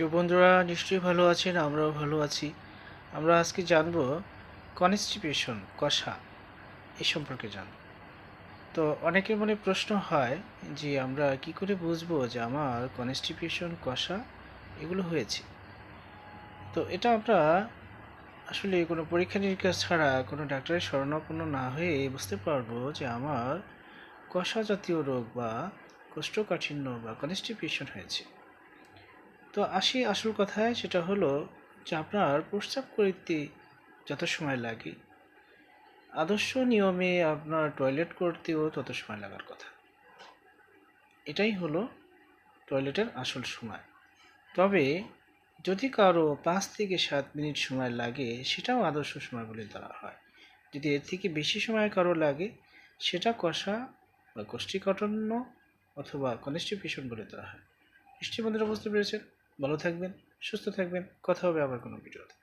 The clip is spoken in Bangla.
প্রিয় বন্ধুরা নিশ্চয়ই ভালো আছেন, আমরাও ভালো আছি। আমরা আজকে জানব কনস্টিপেশন কষা এ সম্পর্কে জানব। তো অনেকের মনে প্রশ্ন হয় যে আমরা কি করে বুঝব যে আমার কনস্টিপেশন কষা এগুলো হয়েছে? তো এটা আমরা আসলে কোনো পরীক্ষা নিরীক্ষা ছাড়া কোনো ডাক্তারের শরণাপন্ন না হয়ে বুঝতে পারব যে আমার কষা জাতীয় রোগ বা কোষ্ঠকাঠিন্য বা কনস্টিপেশন হয়েছে। তো আসি আসল কথায়, সেটা হলো যে আপনার প্রস্রাব করতে যত সময় লাগে। আদর্শ নিয়মে আপনার টয়লেট করতেও তত সময় লাগার কথা। এটাই হলো টয়লেটের আসল সময়। তবে যদি কারও পাঁচ থেকে সাত মিনিট সময় লাগে, সেটাও আদর্শ সময় বলে ধরা হয়। যদি এর থেকে বেশি সময় কারও লাগে, সেটা কষা বা কোষ্ঠীকাঠিন্য অথবা কনস্টিপেশন বলে ধরা হয়। নিশ্চয়ই বন্ধুরা বুঝতে পেরেছেন? ভালো থাকবেন সুস্থ থাকবেন কথা হবে আবার কোনো ভিডিওতে।